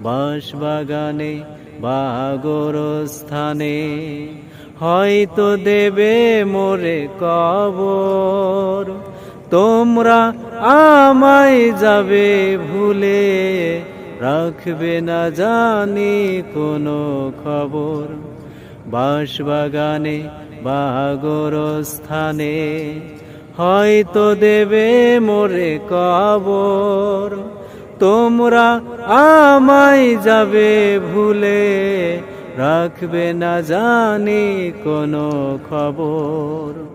বাঁশবাগানে বাগর স্থানে হয়তো দেবে মোরে কবর। তোমরা আমায় যাবে ভুলে, রাখবে না জানি কোনো খবর। বাঁশবাগানে বাগর স্থানে হয়তো দেবে মোরে কবর। তোমরা আমায় যাবে ভুলে। রাখবে না জানি কোনো খবর।